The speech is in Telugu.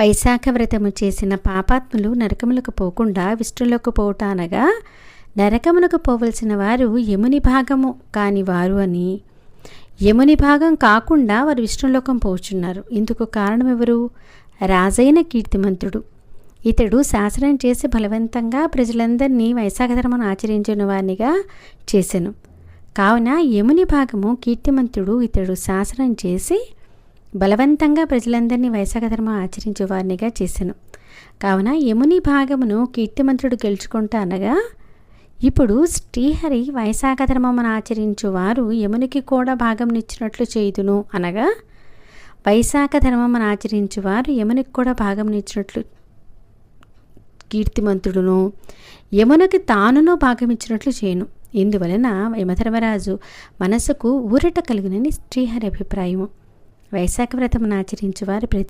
వైశాఖ వ్రతము చేసిన పాపాత్ములు నరకములకు పోకుండా విష్ణులకు పోటానగా అనగా నరకమునకు పోవలసిన వారు యముని భాగము కాని వారు అని. యముని భాగం కాకుండా వారు విష్ణులోకం పోచున్నారు. ఇందుకు కారణం ఎవరు రాజైన కీర్తిమంతుడు. ఇతడు శాసనం చేసి బలవంతంగా ప్రజలందరినీ వైశాఖ ధర్మను ఆచరించిన వారినిగా చేశాను కావున యముని భాగము కీర్తిమంతుడు ఇతడు శాసనం చేసి బలవంతంగా ప్రజలందరినీ వైశాఖ ధర్మం ఆచరించే వారినిగా కావున యముని భాగమును కీర్తిమంతుడు గెలుచుకుంటా అనగా ఇప్పుడు శ్రీహరి వైశాఖ ధర్మమును ఆచరించువారు యమునికి కూడా భాగం ఇచ్చినట్లు చేయుదును అనగా వైశాఖ ధర్మమును ఆచరించు వారు యమునికి కూడా భాగం ఇచ్చినట్లు కీర్తిమంతుడును యమునకి తానును భాగం ఇచ్చినట్లు చేయను. ఇందువలన యమధర్మరాజు మనసుకు ఊరట కలిగినని శ్రీహరి అభిప్రాయము. వైశాఖ వ్రతమును ఆచరించు వారి ప్రతి